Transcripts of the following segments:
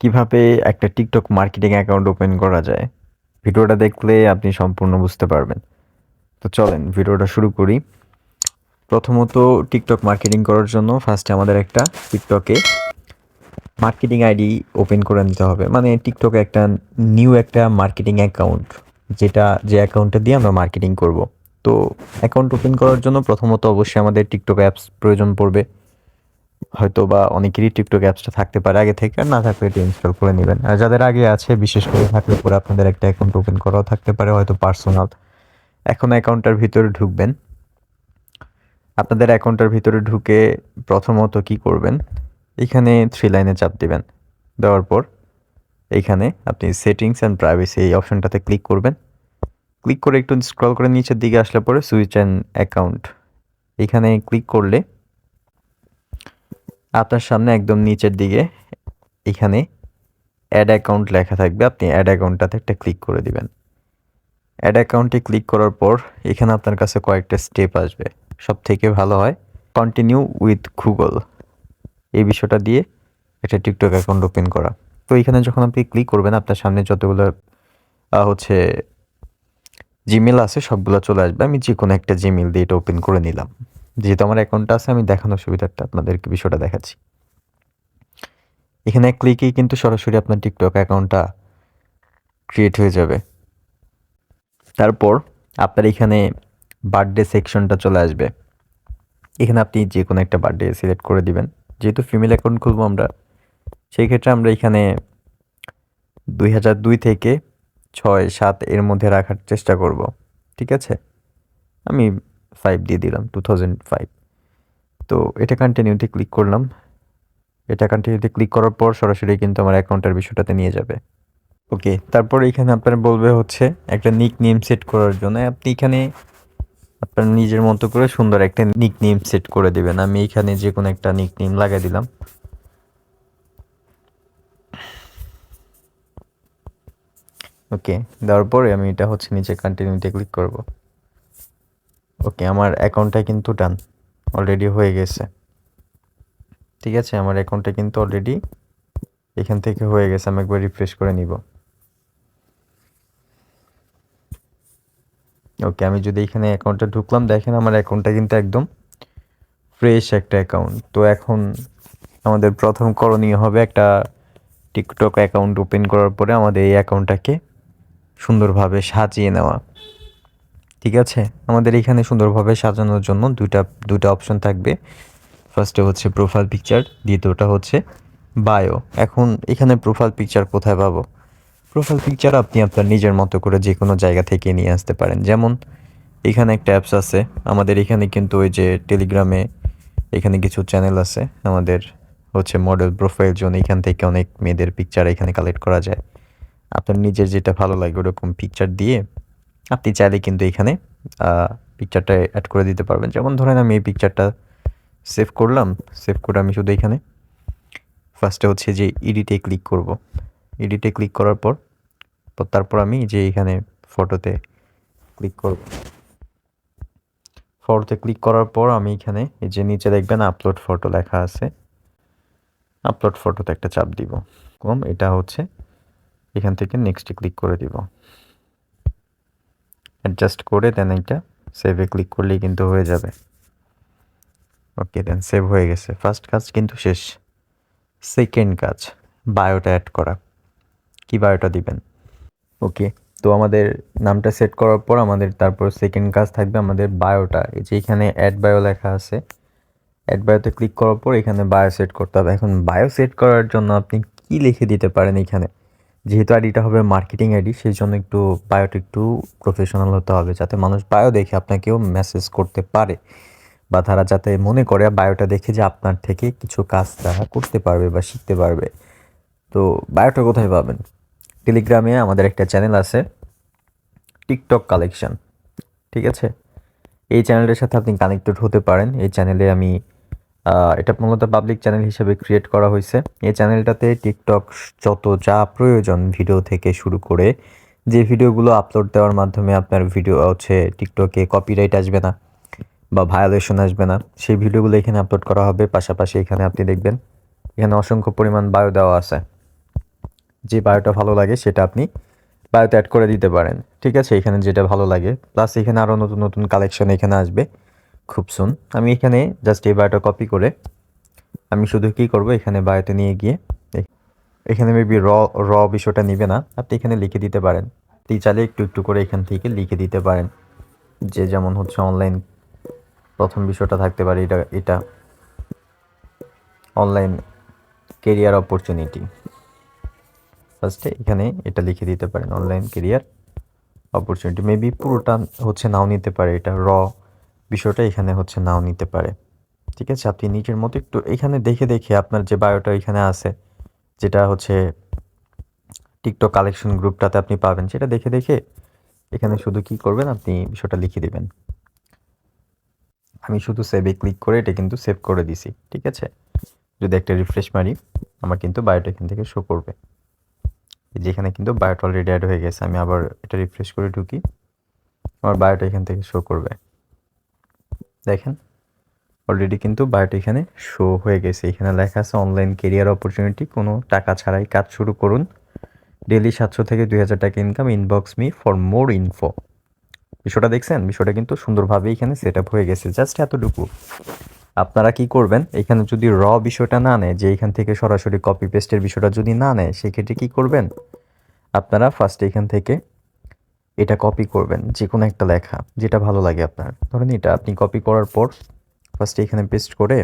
কীভাবে একটা TikTok marketing account open করা যায়, ভিডিওটা দেখলে আপনি সম্পূর্ণ বুঝতে পারবেন। তো চলেন, ভিডিওটা শুরু করি। প্রথমত টিকটক মার্কেটিং করার জন্য ফার্স্টে আমাদের একটা টিকটকে মার্কেটিং আইডি ওপেন করে নিতে হবে। মানে টিকটকে একটা নিউ একটা মার্কেটিং অ্যাকাউন্ট যেটা যে অ্যাকাউন্টটা দিয়ে আমরা মার্কেটিং করব। তো অ্যাকাউন্ট ওপেন করার জন্য প্রথমত অবশ্যই আমাদের টিকটক অ্যাপস প্রয়োজন পড়বে। হয়তো বা অনেকেরই টিকটক অ্যাপসটা থাকতে পারে আগে থেকে, আর না থাকলে এটা ইনস্টল করে নেবেন। আর যাদের আগে আছে, বিশেষ করে থাকলে পরে আপনাদের একটা অ্যাকাউন্ট ওপেন করাও থাকতে পারে, হয়তো পার্সোনাল এখন অ্যাকাউন্টটার ভিতরে ঢুকবেন। আপনাদের অ্যাকাউন্টের ভিতরে ঢুকে প্রথমত কি করবেন? এখানে থ্রি লাইনে চাপ দিবেন। দেওয়ার পর এইখানে আপনি সেটিংস অ্যান্ড প্রাইভেসি এই অপশনটাতে ক্লিক করবেন। ক্লিক করে একটু স্ক্রল করে নিচের দিকে আসলে পরে সুইচ অ্যান্ড অ্যাকাউন্ট এখানে ক্লিক করলে আপনার সামনে একদম নিচের দিকে এখানে অ্যাড অ্যাকাউন্ট লেখা থাকবে। আপনি অ্যাড অ্যাকাউন্টটাতে একটা ক্লিক করে দিবেন। অ্যাড অ্যাকাউন্টে ক্লিক করার পর এখানে আপনার কাছে কয়েকটা স্টেপ আসবে। সব থেকে ভালো হয় কন্টিনিউ উইথ গুগল এই বিষয়টা দিয়ে একটা টিকটক অ্যাকাউন্ট ওপেন করা। তো এখানে যখন আপনি ক্লিক করবেন, আপনার সামনে যতগুলো হচ্ছে জিমেল আছে, সবগুলো চলে আসবে। আমি যে কোনো একটা জিমেল দিয়ে এটা ওপেন করে নিলাম। যেহেতু আমার অ্যাকাউন্টটা আছে, আমি দেখানোর সুবিধাটা আপনাদেরকে বিষয়টা দেখাচ্ছি। এখানে ক্লিকেই কিন্তু সরাসরি আপনার টিকটক অ্যাকাউন্টটা ক্রিয়েট হয়ে যাবে। তারপর আপনার এখানে বার্থডে সেকশনটা চলে আসবে। এখানে আপনি যে কোনো একটা বার্থডে সিলেক্ট করে দিবেন। যেহেতু ফিমেল অ্যাকাউন্ট খুলবো আমরা, সেই ক্ষেত্রে আমরা এখানে দুই হাজার দুই থেকে ছয় সাত এর মধ্যে রাখার চেষ্টা করব। ঠিক আছে? আমি ফাইভ দিয়ে দিলাম টু থাউজেন্ড ফাইভ তো এটা কন্টিনিউতে ক্লিক করলাম। এটা কন্টিনিউতে ক্লিক করার পর সরাসরি কিন্তু আমার অ্যাকাউন্টের বিষয়টাতে নিয়ে যাবে। ওকে তারপর এখানে আপনার বলবে হচ্ছে একটা নিক নেম সেট করার জন্য। আপনি এখানে আপনার নিজের মতো করে সুন্দর একটা নিক নেম সেট করে দিবেন। আমি এখানে যে কোনো একটা নিক নেম লাগাই দিলাম। ওকে দেওয়ার পরে আমি এটা হচ্ছে নিচে কন্টিনিউতে ক্লিক করব। ওকে, আমার অ্যাকাউন্টটা কিন্তু ডান অলরেডি হয়ে গেছে। ঠিক আছে, আমার অ্যাকাউন্টটা কিন্তু অলরেডি এখান থেকে হয়ে গেছে, আমি একবার রিফ্রেশ করে নিব। ওকে, আমি যদি এখানে অ্যাকাউন্টে ঢুকলাম, দেখেন আমার অ্যাকাউন্টটা কিন্তু একদম ফ্রেশ একটা অ্যাকাউন্ট তো এখন আমাদের প্রথম করণীয় হবে একটা টিকটক অ্যাকাউন্ট ওপেন করার পরে আমাদের এই অ্যাকাউন্টটাকে সুন্দরভাবে সাজিয়ে নেওয়া। ঠিক আছে? আমাদের এখানে সুন্দরভাবে সাজানোর জন্য দুইটা দুটা অপশন থাকবে। ফার্স্টে হচ্ছে প্রোফাইল পিকচার দ্বিতীয়টা হচ্ছে বায়ো এখন এখানে প্রোফাইল পিকচার কোথায় পাবো? প্রোফাইল পিকচার আপনি আপনার নিজের মতো করে যে কোনো জায়গা থেকে নিয়ে আসতে পারেন। যেমন এখানে একটা অ্যাপস আছে। আমাদের এখানে কিন্তু ওই যে টেলিগ্রামে এখানে কিছু চ্যানেল আছে। আমাদের হচ্ছে মডেল প্রোফাইল জন্য এখান থেকে অনেক মেয়েদের পিকচার এখানে কালেক্ট করা যায়। আপনার নিজের যেটা ভালো লাগে ওরকম পিকচার দিয়ে আপনি চাইলে কিন্তু এখানে পিকচারটা অ্যাড করে দিতে পারবেন। যেমন ধরেন আমি এই পিকচারটা সেভ করলাম সেভ করে আমি শুধু এখানে ফার্স্টে হচ্ছে যে এডিটে ক্লিক করব। এডিটে ক্লিক করার পর পর তারপর আমি যে এখানে ফটোতে ক্লিক করব। ফটোতে ক্লিক করার পর আমি এখানে এই যে নিচে দেখবেন আপলোড ফটো লেখা আছে। আপলোড ফটোতে একটা চাপ দিব। কম, এটা হচ্ছে এখান থেকে নেক্সটে ক্লিক করে দিব। অ্যাডজাস্ট করে দেন একটা সেভে ক্লিক করলেই কিন্তু হয়ে যাবে। ওকে দেন সেভ হয়ে গেছে। ফার্স্ট কাজ কিন্তু শেষ। সেকেন্ড কাজ বায়োটা অ্যাড করা। কি বায়োটা দিবেন? ওকে তো আমাদের নামটা সেট করার পর আমাদের তারপর সেকেন্ড কাজ থাকবে আমাদের বায়োটা এই যে এখানে অ্যাড বায়ো লেখা আছে। অ্যাড বায়োতে ক্লিক করার পর এখানে বায়ো সেট করতে হবে। এখন বায়ো সেট করার জন্য আপনি কি লিখে দিতে পারেন এখানে? যেহেতু আইডিটা হবে মার্কেটিং আইডি, সেই জন্য একটু বায়োটা একটু প্রফেশনাল হতে হবে যাতে মানুষ বায়ো দেখে আপনাকেও মেসেজ করতে পারে বা তারা যাতে মনে করে বায়োটা দেখে যে আপনার থেকে কিছু কাজ তারা করতে পারবে বা শিখতে পারবে। তো বায়োটা কোথায় পাবেন? টেলিগ্রামে আমাদের একটা চ্যানেল আছে টিকটক কালেকশন ঠিক আছে? এই চ্যানেলটার সাথে আপনি কানেক্টেড হতে পারেন। এই চ্যানেলে আমি এটা মূলত পাবলিক চ্যানেল হিসেবে ক্রিয়েট করা হয়েছে। এই চ্যানেলটাতে টিকটক যত যা প্রয়োজন ভিডিও থেকে শুরু করে যে ভিডিওগুলো আপলোড দেওয়ার মাধ্যমে আপনার ভিডিও হচ্ছে টিকটকে কপিরাইট আসবে না বা ভায়োলেশন আসবে না, সেই ভিডিওগুলো এখানে আপলোড করা হবে। পাশাপাশি এখানে আপনি দেখবেন, এখানে অসংখ্য পরিমাণ বায়ো দেওয়া আছে। যে বায়োটা ভালো লাগে সেটা আপনি বায়োতে অ্যাড করে দিতে পারেন। ঠিক আছে, এখানে যেটা ভালো লাগে। প্লাস এখানে আরও নতুন নতুন কালেকশন এখানে আসবে। খুব সুন আমি এখানে জাস্ট এই বায়োটা কপি করে আমি শুধু কী করব, এখানে বায়োতে নিয়ে গিয়ে এখানে মেবি র র বিষয়টা নেবে না। আপনি এখানে লিখে দিতে পারেন। আপনি চাইলে একটু একটু করে এখান থেকে লিখে দিতে পারেন। যে যেমন হচ্ছে অনলাইন প্রথম বিষয়টা থাকতে পারে, এটা এটা অনলাইন কেরিয়ার অপরচুনিটি ফার্স্টে এখানে এটা লিখে দিতে পারেন অনলাইন কেরিয়ার অপরচুনিটি মেবি পুরোটা হচ্ছে নাও নিতে পারে, এটা র বিষয়টা এখানে হচ্ছে নাও নিতে পারে। ঠিক আছে? আপনি নিজের মতো একটু এখানে দেখে দেখে আপনার যে বায়োটা এখানে আছে, যেটা হচ্ছে টিকটক কালেকশন গ্রুপটাতে আপনি পাবেন, সেটা দেখে দেখে এখানে শুধু কি করবেন? আপনি বিষয়টা লিখে দেবেন। আমি শুধু সেভে ক্লিক করে এটা কিন্তু সেভ করে দিছি। ঠিক আছে? যদি একটা রিফ্রেশ মারি, আমার কিন্তু বায়োটা এখান থেকে শো করবে। এই যে এখানে কিন্তু বায়োটা অলরেডি অ্যাড হয়ে গেছে, আমি আবার এটা রিফ্রেশ করে ঢুকি, আমার বায়োটা এখান থেকে শো করবে। দেখেন। অলরেডি কিন্তু বায়োটি এখানে শো হয়ে গেছে। এখানে লেখা আছে অনলাইন কেরিয়ার অপরচুনিটি কোনো টাকা ছাড়াই কাজ শুরু করুন। ডেলি সাতশো থেকে দুই হাজার টাকা income inbox me for more info বিষয়টা দেখছেন? বিষয়টা কিন্তু সুন্দরভাবে এখানে সেট আপ হয়ে গেছে। জাস্ট এতটুকু। আপনারা কি করবেন? এখানে যদি র বিষয়টা না নেয়, যে এখান থেকে সরাসরি কপি পেস্টের বিষয়টা যদি না নেয়, সেক্ষেত্রে কি করবেন? আপনারা ফার্স্ট এখান থেকে এটা কপি করবেন যে কোনো একটা লেখা, যেটা ভালো লাগে আপনার। ধরেন এটা, আপনি কপি করার পর ফার্স্টে এখানে পেস্ট করে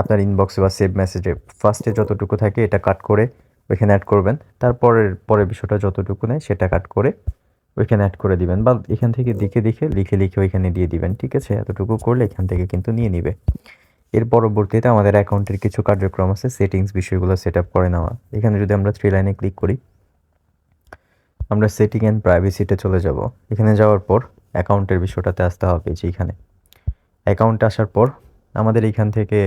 আপনার ইনবক্সে বা সেভ মেসেজে ফার্স্টে যতটুকু থাকে এটা কাট করে ওইখানে অ্যাড করবেন। তারপরের, পরের বিষয়টা যতটুকু নেয় সেটা কাট করে ওইখানে অ্যাড করে দিবেন বা এখান থেকে দেখে দেখে লিখে লিখে ওইখানে দিয়ে দিবেন, ঠিক আছে? এতটুকু করলে এখান থেকে কিন্তু নিয়ে নিবে। এর পরবর্তীতে আমাদের অ্যাকাউন্টের কিছু কার্যক্রম আছে সেটিংস বিষয়গুলো সেট আপ করে নেওয়া। এখানে যদি আমরা থ্রি লাইনে ক্লিক করি আমরা সেটিং অ্যান্ড প্রাইভেসিতে চলে যাব। এখানে যাওয়ার পর অ্যাকাউন্টের বিষয়টাতে আসতে হবে যে এখানে। অ্যাকাউন্টে আসার পর আমাদের এখান থেকে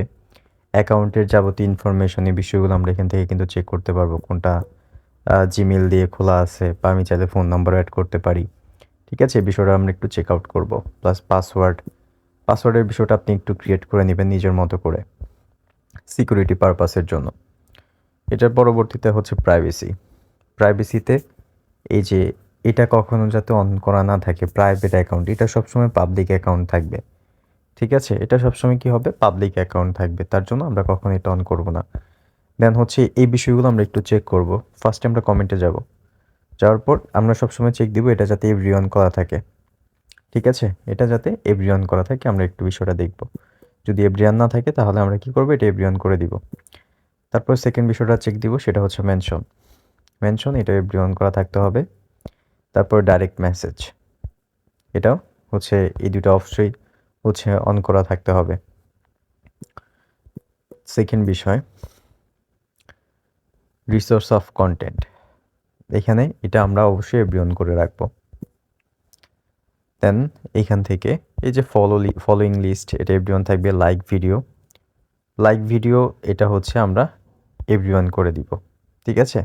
অ্যাকাউন্টের যাবতীয় ইনফরমেশন এই বিষয়গুলো আমরা এখান থেকে কিন্তু চেক করতে পারব। কোনটা জিমেল দিয়ে খোলা আছে বা আমি চাইলে ফোন নাম্বার অ্যাড করতে পারি। ঠিক আছে? বিষয়টা আমরা একটু চেক আউট করব। প্লাস পাসওয়ার্ড পাসওয়ার্ডের বিষয়টা আপনি একটু ক্রিয়েট করে নেবেন নিজের মতো করে। সিকিউরিটি পারপাসের জন্য। এটার পরবর্তীতে হচ্ছে প্রাইভেসি প্রাইভেসিতে এই যে এটা কখনো যাতে অন করা না থাকে প্রাইভেট অ্যাকাউন্ট এটা সবসময় পাবলিক অ্যাকাউন্ট থাকবে। ঠিক আছে? এটা সবসময় কি হবে? পাবলিক অ্যাকাউন্ট থাকবে। তার জন্য আমরা কখনো এটা অন করব না। দেন হচ্ছে এই বিষয়গুলো আমরা একটু চেক করব। ফার্স্টে আমরা কমেন্টে যাব। যাওয়ার পর আমরা সবসময় চেক দিব এটা যাতে এভরি অন করা থাকে। ঠিক আছে? এটা যাতে এভরি অন করা থাকে, আমরা একটু বিষয়টা দেখব। যদি এভরি অন না থাকে, তাহলে আমরা কি করব? এটা এভরি অন করে দিব। তারপর সেকেন্ড বিষয়টা চেক দিব, সেটা হচ্ছে মেনশন মেনশন এটা এভরি অন করা থাকতে হবে। তারপর ডাইরেক্ট মেসেজ এটাও হচ্ছে এই দুটো অবশ্যই হচ্ছে অন করা থাকতে হবে। সেকেন্ড বিষয় রিসোর্স অফ কন্টেন্ট এখানে এটা আমরা অবশ্যই এভরি অন করে রাখব। দেন এখান থেকে এই যে ফলো ফলোইং লিস্ট এটা এভরি ওয়ান থাকবে লাইক ভিডিও লাইক ভিডিও এটা হচ্ছে আমরা এভরি ওয়ান করে দিব, ঠিক আছে?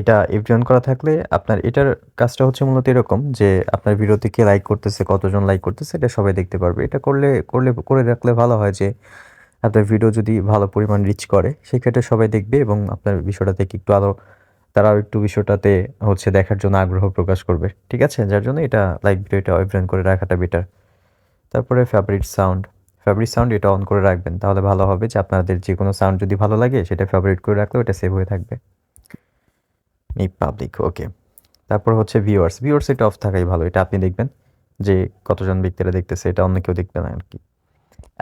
এটা এভরি ওয়ান করা থাকলে আপনার এটার কাজটা হচ্ছে মূলত এরকম যে আপনার ভিডিওতে কে লাইক করতেছে, কতজন লাইক করতেছে, এটা সবাই দেখতে পারবে। এটা করলে করলে, করে রাখলে ভালো হয় যে আপনার ভিডিও যদি ভালো পরিমাণ রিচ করে, সেক্ষেত্রে সবাই দেখবে এবং আপনার বিষয়টা থেকে একটু আরও তারাও একটু বিষয়টাতে হচ্ছে দেখার জন্য আগ্রহ প্রকাশ করবে। ঠিক আছে? যার জন্য এটা লাইক ভিডিওটা অফ করে রাখাটা বেটার তারপরে ফেভারিট সাউন্ড ফেভারিট সাউন্ড এটা অন করে রাখবেন, তাহলে ভালো হবে যে আপনাদের যে কোনো সাউন্ড যদি ভালো লাগে, সেটা ফেভারিট করে রাখলেও এটা সেভ হয়ে থাকবে। এই পাবলিক ওকে তারপর হচ্ছে ভিউয়ার্স ভিউয়ার্স এটা অফ থাকাই ভালো, এটা আপনি দেখবেন যে কতজন ব্যক্তিরা দেখতেছে, এটা অন্য কেউ দেখবে না আর কি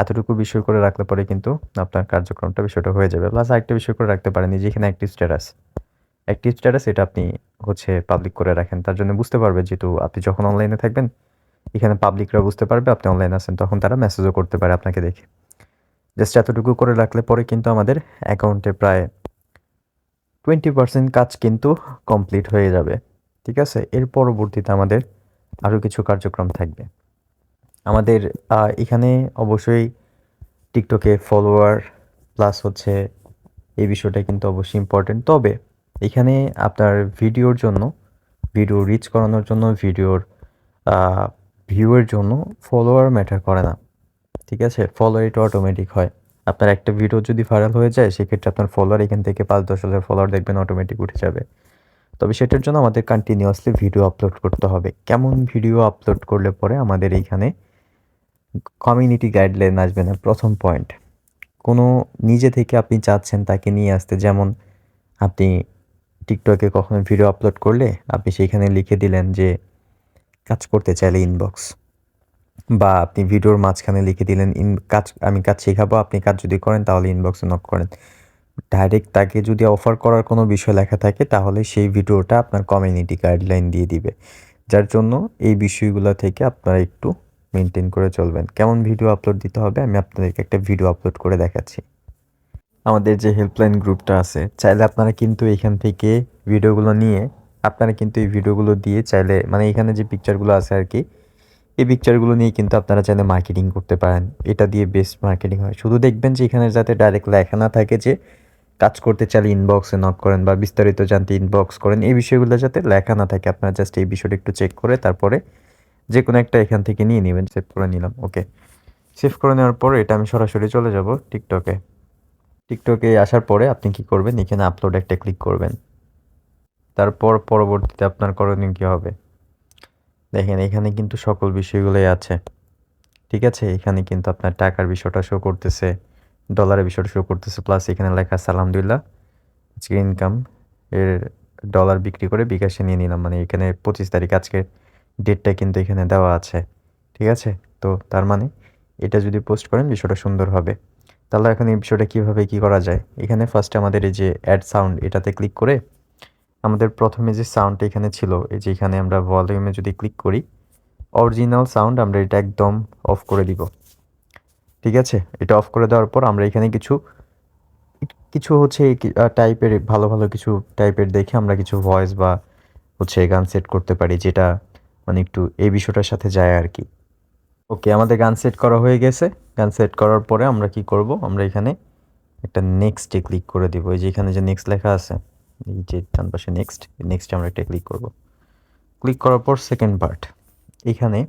এতটুকু বিষয় করে রাখলে পরে কিন্তু আপনার কার্যক্রমটা বিষয়টা হয়ে যাবে। প্লাস আরেকটা বিষয় করে রাখতে পারেন যে এখানে অ্যাক্টিভ স্ট্যাটাস অ্যাক্টিভ স্ট্যাটাস এটা আপনি হচ্ছে পাবলিক করে রাখেন, তার জন্য বুঝতে পারবে যেহেতু আপনি যখন অনলাইনে থাকবেন, এখানে পাবলিকরা বুঝতে পারবে, আপনি অনলাইন আছেন, তখন তারা মেসেজও করতে পারে আপনাকে দেখে। জাস্ট এতটুকু করে রাখলে পরে কিন্তু আমাদের অ্যাকাউন্টে প্রায় টোয়েন্টি পার্সেন্ট কাজ কিন্তু কমপ্লিট হয়ে যাবে, ঠিক আছে? এর পরবর্তীতে আমাদের আরও কিছু কার্যক্রম থাকবে। আমাদের এখানে অবশ্যই টিকটকে ফলোয়ার প্লাস হচ্ছে এই বিষয়টা কিন্তু অবশ্যই ইম্পর্টেন্ট তবে এখানে আপনার ভিডিওর জন্য ভিডিও রিচ করানোর জন্য ভিডিওর ভিউয়ের জন্য ফলোয়ার ম্যাটার করে না, ঠিক আছে? ফলোয়ার এটা অটোমেটিক হয়। আপনার একটা ভিডিও যদি ভাইরাল হয়ে যায়, সেক্ষেত্রে আপনার ফলোয়ার এখান থেকে পাঁচ, দশ হাজার ফলোয়ার দেখবেন অটোমেটিক উঠে যাবে। তবে সেটার জন্য আমাদের কন্টিনিউয়াসলি ভিডিও আপলোড করতে হবে। কেমন ভিডিও আপলোড করলে পরে আমাদের এইখানে কমিউনিটি গাইডলাইন আসবে না? প্রথম পয়েন্ট কোনো নিজে থেকে আপনি চাচ্ছেন তাকে নিয়ে আসতে, যেমন আপনি টিকটকে কখনো ভিডিও আপলোড করলে, আপনি সেইখানে লিখে দিলেন যে, কাজ করতে চাইলে ইনবক্স বা আপনি ভিডিওর মাঝখানে লিখে দিলেন, ইন কাজ, আমি কাজ শেখাবো, আপনি কাজ যদি করেন তাহলে ইনবক্সে নক করেন। ডাইরেক্ট তাকে যদি অফার করার কোনো বিষয় লেখা থাকে, তাহলে সেই ভিডিওটা আপনার কমিউনিটি গাইডলাইন দিয়ে দিবে। যার জন্য এই বিষয়গুলো থেকে আপনারা একটু মেনটেন করে চলবেন। কেমন ভিডিও আপলোড দিতে হবে, আমি আপনাদেরকে একটা ভিডিও আপলোড করে দেখাচ্ছি। আমাদের যে হেল্পলাইন গ্রুপটা আছে, চাইলে আপনারা কিন্তু এখান থেকে ভিডিওগুলো নিয়ে, আপনারা কিন্তু এই ভিডিওগুলো দিয়ে চাইলে মানে এখানে যে পিকচারগুলো আছে আর কি এই পিকচারগুলো নিয়ে কিন্তু আপনারা চাইলে মার্কেটিং করতে পারেন। এটা দিয়ে বেস্ট মার্কেটিং হয়। শুধু দেখবেন যে এখানে যাতে ডাইরেক্ট লেখা না থাকে যে কাজ করতে চাইলে ইনবক্সে নক করেন বা বিস্তারিত জানতে ইনবক্স করেন, এই বিষয়গুলো যাতে লেখা না থাকে। আপনারা জাস্ট এই বিষয়টা একটু চেক করে তারপরে যে কোনো একটা এখান থেকে নিয়ে নেবেন। সেভ করে নিলাম। ওকে সেভ করে নেওয়ার পর এটা আমি সরাসরি চলে যাব টিকটকে টিকটকে আসার পরে আপনি কি করবেন? এখানে আপলোড একটা ক্লিক করবেন। তারপর পরবর্তীতে আপনার করণীয় কী হবে? দেখেন, এখানে কিন্তু সকল বিষয়গুলোই আছে। ঠিক আছে? এখানে কিন্তু আপনার টাকার বিষয়টা শো করতেছে ডলারের বিষয়টা শো করতেছে প্লাস এখানে লেখা আছে, আলহামদুলিল্লাহ, আজকে ইনকাম এর ডলার বিক্রি করে বিকাশে নিয়ে নিলাম। মানে এখানে পঁচিশ তারিখ আজকে ডেটটা কিন্তু এখানে দেওয়া আছে। ঠিক আছে? তো তার মানে এটা যদি পোস্ট করেন, বিষয়টা সুন্দর হবে। তাহলে এখন এই বিষয়টা কীভাবে কী করা যায়? এখানে ফার্স্টে আমাদের এই যে অ্যাড সাউন্ড এটাতে ক্লিক করে আমাদের প্রথমে যে সাউন্ডটা এখানে ছিল, এই যে এখানে আমরা ভলিউমে যদি ক্লিক করি অরিজিনাল সাউন্ড আমরা এটা একদম অফ করে দিব। ঠিক আছে? এটা অফ করে দেওয়ার পর আমরা এখানে কিছু কিছু হচ্ছে টাইপের ভালো ভালো কিছু টাইপের দেখে আমরা কিছু ভয়েস বা হচ্ছে গান সেট করতে পারি, যেটা মানে একটু এই বিষয়টার সাথে যায় আর কি। ওকে আমাদের গান সেট করা হয়ে গেছে। গান সেট করার পরে আমরা কি করব? আমরা এখানে একটা নেক্সটে ক্লিক করে দিব। এই যে এখানে যে নেক্সট লেখা আছে এই ডান পাশে নেক্সট নেক্সটে আমরা একটা ক্লিক করব। ক্লিক করার পর সেকেন্ড পার্ট এখানে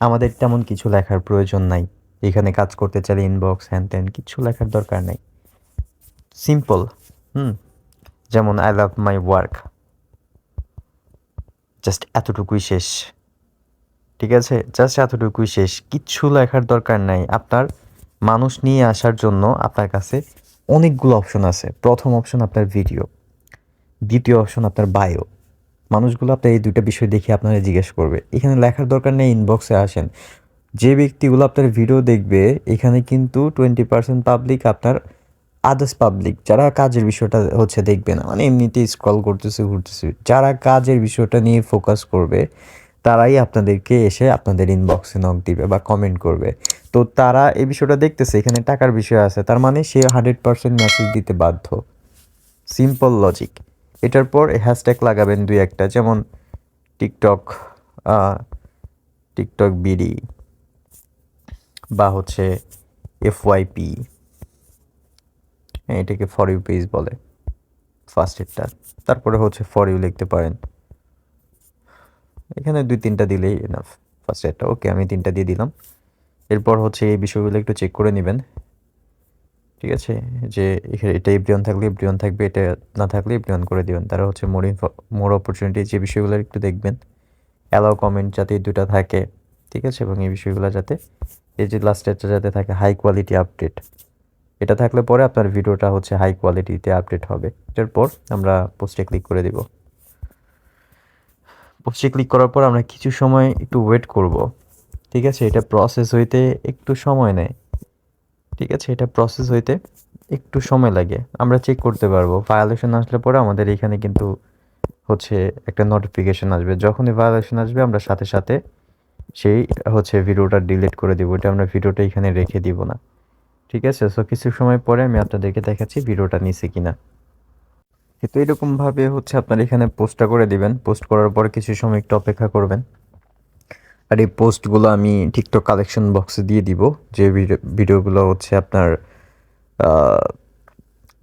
আমাদের তেমন কিছু লেখার প্রয়োজন নাই। এখানে কাজ করতে চাইলে ইনবক্স হ্যান ত্যান কিছু লেখার দরকার নাই। সিম্পল হুম, যেমন I love my work just এতটুকুই শেষ। ঠিক আছে? জাস্ট এতটুকুই শেষ। কিচ্ছু লেখার দরকার নাই। আপনার মানুষ নিয়ে আসার জন্য আপনার কাছে অনেকগুলো অপশন আছে। প্রথম অপশন আপনার ভিডিও দ্বিতীয় অপশন আপনার বায়ো মানুষগুলো আপনার এই দুইটা বিষয় দেখে আপনারা জিজ্ঞেস করবে। এখানে লেখার দরকার নেই ইনবক্সে আসেন। যে ব্যক্তিগুলো আপনার ভিডিও দেখবে, এখানে কিন্তু টোয়েন্টি পার্সেন্ট পাবলিক আপনার আদার্স পাবলিক যারা কাজের বিষয়টা হচ্ছে দেখবে না। মানে এমনিতেই স্ক্রল করতেছে, ঘুরতেছে। যারা কাজের বিষয়টা নিয়ে ফোকাস করবে, তারাই আপনাদেরকে এসে আপনাদের ইনবক্সে নক দিবে বা কমেন্ট করবে। তো তারা এই বিষয়টা দেখতেছে, এখানে টাকার বিষয় আছে। তার মানে সে হান্ড্রেড পার্সেন্ট মেসেজ দিতে বাধ্য। সিম্পল লজিক এটার পর হ্যাশট্যাগ লাগাবেন দুই একটা, যেমন টিকটক টিকটক বিডি বা হচ্ছে এফওয়াইপি হ্যাঁ এটাকে ফর ইউ পেজ বলে ফার্স্ট এডটা তারপরে হচ্ছে ফর ইউ লিখতে পারেন। এখানে দুই তিনটা দিলেই এনাফ ফার্স্ট এডটা ওকে আমি তিনটা দিয়ে দিলাম। এরপর হচ্ছে এই বিষয়গুলো একটু চেক করে নেবেন। ঠিক আছে? যে এখানে এটা এভরিওয়ান থাকলে এভরিওয়ান থাকবে, এটা না থাকলে এভরিওয়ান করে দেবেন। তারা হচ্ছে মোর মোর অপরচুনিটি যে বিষয়গুলো একটু দেখবেন। অ্যালাও কমেন্ট যাতে দুটা থাকে, ঠিক আছে? এবং এই বিষয়গুলো যাতে, এই যে লাস্ট লাস্টেরটা যাতে থাকে হাই কোয়ালিটি আপডেট এটা থাকলে পরে আপনার ভিডিওটা হচ্ছে হাই কোয়ালিটিতে আপডেট হবে। এটার পর আমরা পোস্টে ক্লিক করে দিব। পোস্টে ক্লিক করার পর আমরা কিছু সময় একটু ওয়েট করব। ঠিক আছে? এটা প্রসেস হইতে একটু সময় নেয়। ঠিক আছে? এটা প্রসেস হইতে একটু সময় লাগে। আমরা চেক করতে পারব। ভায়োলেশন আসলে পরে আমাদের এখানে কিন্তু হচ্ছে একটা নোটিফিকেশন আসবে। যখনই ভায়োলেশন আসবে, আমরা সাথে সাথে সেই হচ্ছে ভিডিওটা ডিলিট করে দিব। এটা আমরা ভিডিওটা এখানে রেখে দিব না। ঠিক আছে? সো কিছু সময় পরে আমি আপনাদেরকে দেখাচ্ছি ভিডিওটা নিচে কিনা। কিন্তু এরকমভাবে হচ্ছে আপনার এখানে পোস্টটা করে দিবেন। পোস্ট করার পর কিছু সময় একটু অপেক্ষা করবেন। আর এই পোস্টগুলো আমি টিকটক কালেকশন বক্সে দিয়ে দিব। যে ভিডিওগুলো হচ্ছে আপনার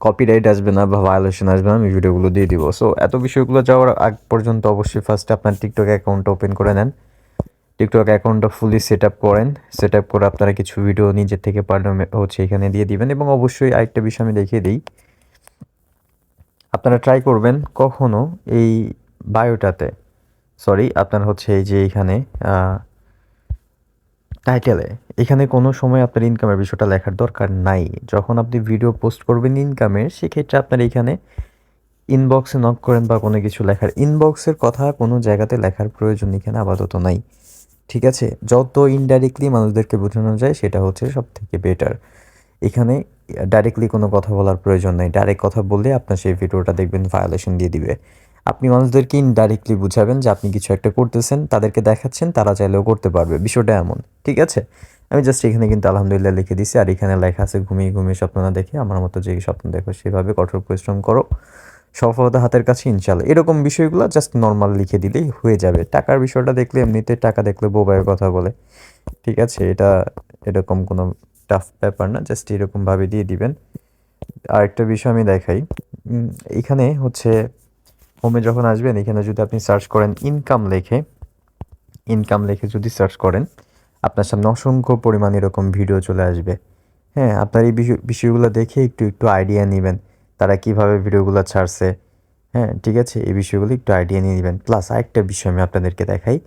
কপিরাইট আসবে না বা ভায়োলেশন আসবে না, আমি ভিডিওগুলো দিয়ে দিব। সো এত বিষয়গুলো যাওয়ার আগ পর্যন্ত অবশ্যই ফার্স্টে আপনার টিকটক অ্যাকাউন্ট ওপেন করে নেন। টিকটক অ্যাকাউন্টটা ফুলি সেট আপ করেন। সেট আপ করে আপনারা কিছু ভিডিও নিজের থেকে পাঠানো হচ্ছে এখানে দিয়ে দিবেন এবং অবশ্যই আরেকটা বিষয় আমি দেখিয়ে দিই। আপনারা ট্রাই করবেন কখনো এই বায়োটাতে সরি, আপনার হচ্ছে এই যে এইখানে টাইটেলে এখানে কোনো সময় আপনার ইনকামের বিষয়টা লেখার দরকার নাই। যখন আপনি ভিডিও পোস্ট করবেন ইনকামের সেক্ষেত্রে আপনার এখানে ইনবক্সে নক করেন বা কোনো কিছু লেখার। ইনবক্সের কথা কোনো জায়গাতে লেখার প্রয়োজন এখানে আপাতত নাই। ঠিক আছে? যত ইনডাইরেক্টলি মানুষদেরকে বোঝানো যায়, সেটা হচ্ছে সব থেকে বেটার এখানে ডাইরেক্টলি কোনো কথা বলার প্রয়োজন নেই। ডাইরেক্ট কথা বললে আপনার সেই ভিডিওটা দেখবেন ভায়োলেশন দিয়ে দিবে। আপনি মানুষদেরকে ইনডাইরেক্টলি বুঝাবেন যে আপনি কিছু একটা করতেছেন, তাদেরকে দেখাচ্ছেন, তারা চাইলেও করতে পারবে। বিষয়টা এমন, ঠিক আছে? আমি জাস্ট এখানে কিন্তু আলহামদুলিল্লাহ লিখে দিছি আর এখানে লেখা আছে, ঘুমিয়ে ঘুমিয়ে স্বপ্ন না দেখে, আমার মতো যে স্বপ্ন দেখো, সেভাবে কঠোর পরিশ্রম করো। সফলতা হাতের কাছে ইনশাল্লাহ এরকম বিষয়গুলো জাস্ট নর্মাল লিখে দিলেই হয়ে যাবে। টাকার বিষয়টা দেখলে এমনিতে টাকা দেখলে বোবায়ের কথা বলে, ঠিক আছে? এটা এরকম কোনো টাফ ব্যাপার না জাস্ট এরকমভাবে দিয়ে দিবেন। আরেকটা বিষয় আমি দেখাই। এখানে হচ্ছে হোমে যখন আসবেন, এখানে যদি আপনি সার্চ করেন ইনকাম লেখে ইনকাম লেখে যদি সার্চ করেন, আপনার সামনে অসংখ্য পরিমাণ এরকম ভিডিও চলে আসবে। হ্যাঁ আপনার এই বিষয়, বিষয়গুলো দেখে একটু একটু আইডিয়া নেবেন, তারা কীভাবে ভিডিওগুলো ছাড়ছে। হ্যাঁ ঠিক আছে? এই বিষয়গুলো একটু আইডিয়া নিয়ে নেবেন। প্লাস আরেকটা বিষয় আমি আপনাদেরকে দেখাই।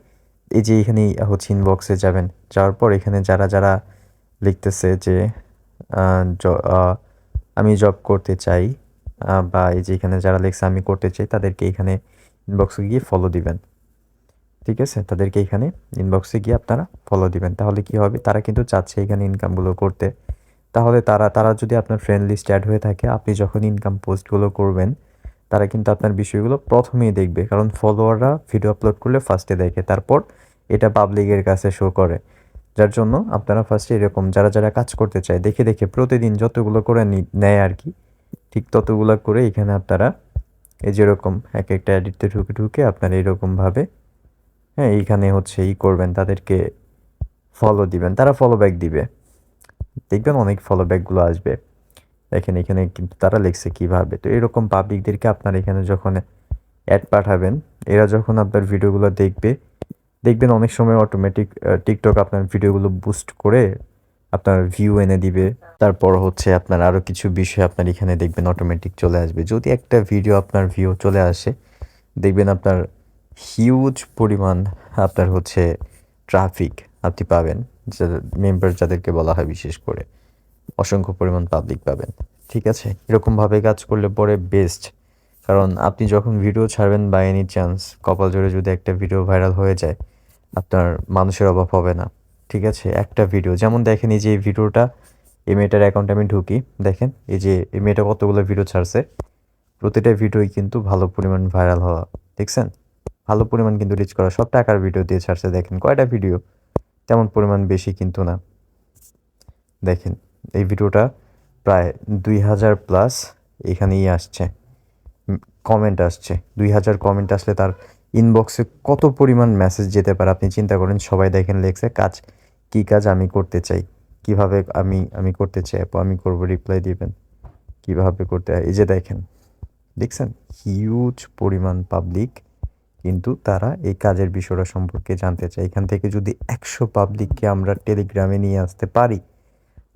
এই যে এখানে হচ্ছে ইনবক্সে যাবেন, যাওয়ার পর এখানে যারা যারা লিখতেছে যে আমি জব করতে চাই বা এই যে এখানে যারা লিখছে, আমি করতে চাই, তাদেরকে এখানে ইনবক্সে গিয়ে ফলো দিবেন। ঠিক আছে? তাদেরকে এখানে ইনবক্সে গিয়ে আপনারা ফলো দিবেন। তাহলে কি হবে? তারা কিন্তু চাচ্ছে এখানে ইনকামগুলো করতে। তাহলে তারা তারা যদি আপনার ফ্রেন্ড লিস্ট অ্যাড হয়ে থাকে, আপনি যখন ইনকাম পোস্টগুলো করবেন, তারা কিন্তু আপনার বিষয়গুলো প্রথমেই দেখবে। কারণ ফলোয়াররা ভিডিও আপলোড করলে ফার্স্টে দেখে, তারপর এটা পাবলিকের কাছে শো করে। যার জন্য আপনারা ফার্স্টে এরকম, যারা যারা কাজ করতে চায়, দেখে দেখে প্রতিদিন যতগুলো করে নেয় আর কি ঠিক ততগুলো করে এখানে আপনারা এই যেরকম এক একটা এডিটে ঢুকে ঢুকে আপনারা এরকমভাবে হ্যাঁ এইখানে হচ্ছে ই করবেন, তাদেরকে ফলো দিবেন, তারা ফলো ব্যাক দিবে। দেখবেন অনেক ফলো ব্যাকগুলো আসবে। দেখেন এখানে কিন্তু তারা লিখছে কীভাবে। তো এরকম পাবলিকদেরকে আপনার এখানে যখন অ্যাড পাঠাবেন, এরা যখন আপনার ভিডিওগুলো দেখবে, দেখবেন অনেক সময় অটোমেটিক টিকটক আপনার ভিডিওগুলো বুস্ট করে আপনার ভিউ এনে দিবে। তারপর হচ্ছে আপনার আরও কিছু বিষয় আপনার এখানে দেখবেন অটোমেটিক চলে আসবে। যদি একটা ভিডিও আপনার ভিউ চলে আসে, দেখবেন আপনার হিউজ পরিমাণ আপনার হচ্ছে ট্রাফিক আপনি পাবেন মেম্বার যাদেরকে বলা হয় বিশেষ করে। অসংখ্য পরিমাণ পাবলিক পাবেন। ঠিক আছে? এরকমভাবে কাজ করলে পরে বেস্ট কারণ আপনি যখন ভিডিও ছাড়বেন বাই এনি চান্স কপাল জোরে যদি একটা ভিডিও ভাইরাল হয়ে যায়, আপনার মানুষের অভাব হবে না। ঠিক আছে একটা ভিডিও যেমন দেখেন এই যে এই ভিডিওটা এই মেয়েটার অ্যাকাউন্টে আমি ঢুকি। দেখেন, এই যে এই মেয়েটা কতগুলো ভিডিও ছাড়ছে। প্রতিটা ভিডিওই কিন্তু ভালো পরিমাণ ভাইরাল হওয়া, দেখছেন? ভালো পরিমাণ কিন্তু রিচ করা, সব টাকার ভিডিও দিয়ে ছাড়ছে, দেখেন। কয়টা ভিডিও তেমন পরিমাণ বেশি কিন্তু না। দেখেন, এই ভিডিওটা প্রায় দুই হাজার প্লাস এখানেই আসছে। কমেন্ট আসছে। দুই হাজার কমেন্ট আসলে তার ইনবক্সে কত পরিমাণ মেসেজ যেতে পারে, আপনি চিন্তা করেন, সবাই দেখেন লেখছে, কাজ কি কাজ আমি করতে চাই? কীভাবে আমি আমি করতে চাই? আপু, আমি করব রিপ্লাই দিবেন। কীভাবে করতে এই যে দেখেন, দেখছেন? হিউজ পরিমাণ পাবলিক কিন্তু তারা এই কাজের বিষয়টা সম্পর্কে জানতে চায়। এখান থেকে যদি একশো পাবলিককে আমরা টেলিগ্রামে নিয়ে আসতে পারি,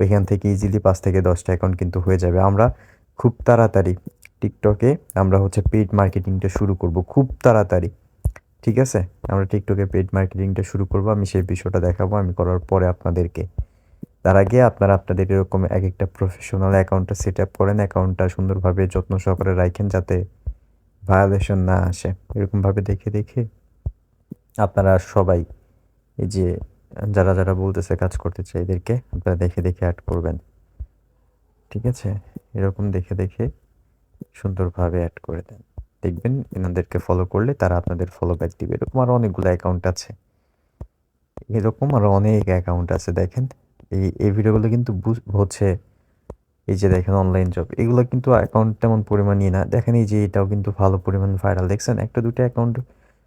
ওইখান থেকে ইজিলি পাঁচ থেকে দশটা অ্যাকাউন্ট কিন্তু হয়ে যাবে। আমরা খুব তাড়াতাড়ি টিকটকে আমরা হচ্ছে পেইড মার্কেটিংটা শুরু করব। খুব তাড়াতাড়ি। ঠিক আছে? আমরা টিকটকে পেইড মার্কেটিংটা শুরু করব, আমি সেই বিষয়টা দেখাবো, আমি করার পরে আপনাদেরকে। তার আগে আপনারা আপনাদের এরকম এক একটা প্রফেশনাল অ্যাকাউন্টটা সেট আপ করেন অ্যাকাউন্টটা সুন্দরভাবে যত্ন সহকারে রাখেন যাতে ভায়োলেশন না আসে। এরকমভাবে দেখে দেখে আপনারা সবাই এই যে যারা যারা বলতেছে কাজ করতে চাই এদেরকে আপনারা দেখে দেখে অ্যাড করবেন। ঠিক আছে? এরকম দেখে দেখে সুন্দরভাবে অ্যাড করে দেন। দেখবেন এনাদেরকে ফলো করলে তারা আপনাদের ফলো ব্যাক দিবে। এরকম আরও অনেকগুলো অ্যাকাউন্ট আছে। এরকম আরও অনেক অ্যাকাউন্ট আছে, দেখেন। এই এই ভিডিওগুলো কিন্তু হচ্ছে এই যে দেখেন অনলাইন জব এগুলো কিন্তু অ্যাকাউন্ট তেমন পরিমাণই না। দেখেন এই যে এটাও কিন্তু ভালো পরিমাণ ভাইরাল দেখছেন? একটা দুটো অ্যাকাউন্ট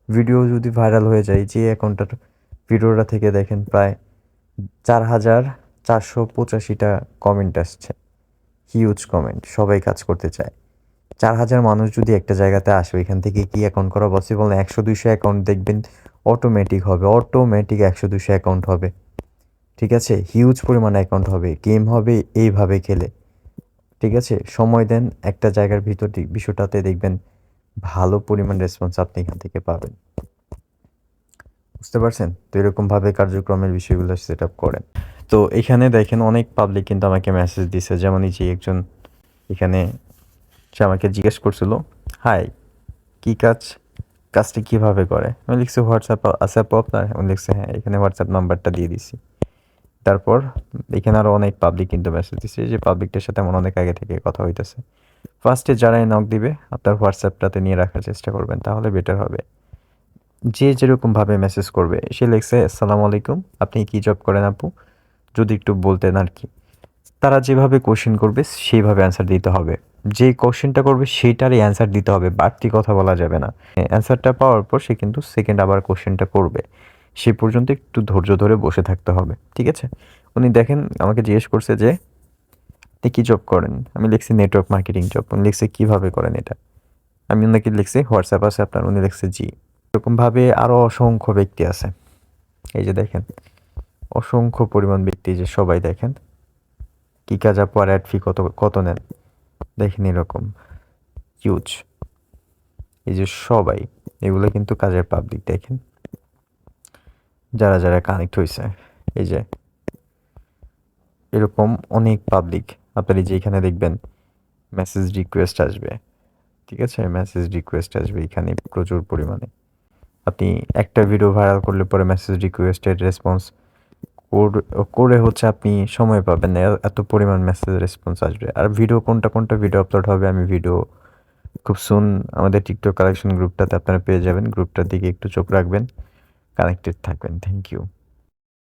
ভিডিও যদি ভাইরাল হয়ে যায়, যে অ্যাকাউন্টটার ভিডিওটা থেকে দেখেন প্রায় চার হাজার চারশো পঁচাশিটা কমেন্ট আসছে। হিউজ কমেন্ট সবাই কাজ করতে চায়। চার হাজার মানুষ যদি একটা জায়গাতে আসে এখান থেকে কি অ্যাকাউন্ট করা পসিবল না, একশো দুইশো অ্যাকাউন্ট দেখবেন অটোমেটিক হবে অটোমেটিক একশো দুইশো অ্যাকাউন্ট হবে। ঠিক আছে? হিউজ পরিমাণ অ্যাকাউন্ট হবে গেম হবে, এইভাবে খেলে। ঠিক আছে? সময় দেন, একটা জায়গার ভিতর বিষয়টাতে দেখবেন ভালো পরিমাণ রেসপন্স আপনি এখান থেকে পাবেন। বুঝতে পারছেন? তো এরকমভাবে কার্যক্রমের বিষয়গুলো সেট আপ করেন। তো এখানে দেখেন, অনেক পাবলিক কিন্তু আমাকে মেসেজ দিছে। যেমন এই যে একজন এখানে সে আমাকে জিজ্ঞেস করছিল হাই কি কাজ? কাজটি কীভাবে করে? আমি লিখছি হোয়াটসঅ্যাপ আছে আপু আপনার? আমি লিখছি হ্যাঁ এখানে হোয়াটসঅ্যাপ নাম্বারটা দিয়ে দিছি। তারপর এখানে আরও অনেক পাবলিক কিন্তু মেসেজ দিচ্ছে যে পাবলিকটার সাথে আমার অনেক আগে থেকে কথা হইতেছে। ফার্স্টে যারাই নক দিবে, আপনার হোয়াটসঅ্যাপটাতে নিয়ে রাখার চেষ্টা করবেন, তাহলে বেটার হবে। যে যেরকমভাবে মেসেজ করবে, সে লিখছে আসসালামু আলাইকুম, আপনি কি জব করেন আপু? যদি একটু বলতেন আর কি। তারা যেভাবে কোশ্চেন করবে, সেইভাবে অ্যান্সার দিতে হবে। যে কোশ্চেনটা করবে সেইটারই অ্যান্সার দিতে হবে, বাড়তি কথা বলা যাবে না। অ্যান্সারটা পাওয়ার পর সে কিন্তু সেকেন্ড আবার কোশ্চেনটা করবে। সে পর্যন্ত একটু ধৈর্য ধরে বসে থাকতে হবে, ঠিক আছে? উনি দেখেন, আমাকে জিজ্ঞেস করছে যে, আপনি কী জব করেন? আমি লিখছি নেটওয়ার্ক মার্কেটিং জব উনি লিখছে, কীভাবে করেন এটা? আমি ওনাকে লিখছি, হোয়াটসঅ্যাপ আছে আপনার? উনি লিখছে, জি। এরকমভাবে আরও অসংখ্য ব্যক্তি আছে। এই যে দেখেন, অসংখ্য পরিমাণ ব্যক্তি যে সবাই দেখেন, কী কাজ আপু আর অ্যাড ফি কত কত নেন? দেখেন এরকম। হিউজ এই যে সবাই, এগুলো কিন্তু কাজের পাবলিক দেখেন। যারা যারা কানেক্ট হয়েছে এই যে। এরকম অনেক পাবলিক আপনার যে এখানে দেখবেন মেসেজ রিকোয়েস্ট আসবে। ঠিক আছে? মেসেজ রিকোয়েস্ট আসবে এখানে প্রচুর পরিমাণে। আপনি একটা ভিডিও ভাইরাল করলে পরে মেসেজ রিকোয়েস্টের রেসপন্স করে হচ্ছে আপনি সময় পাবেন না। এত পরিমাণ মেসেজ রেসপন্স আসবে। আর ভিডিও কোনটা কোনটা ভিডিও আপলোড হবে, আমি ভিডিও খুব সুন আমাদের টিকটক কালেকশন গ্রুপটাতে আপনারা পেয়ে যাবেন। গ্রুপটার দিকে একটু চোখ রাখবেন কানেক্টেড থাকবেন। Thank you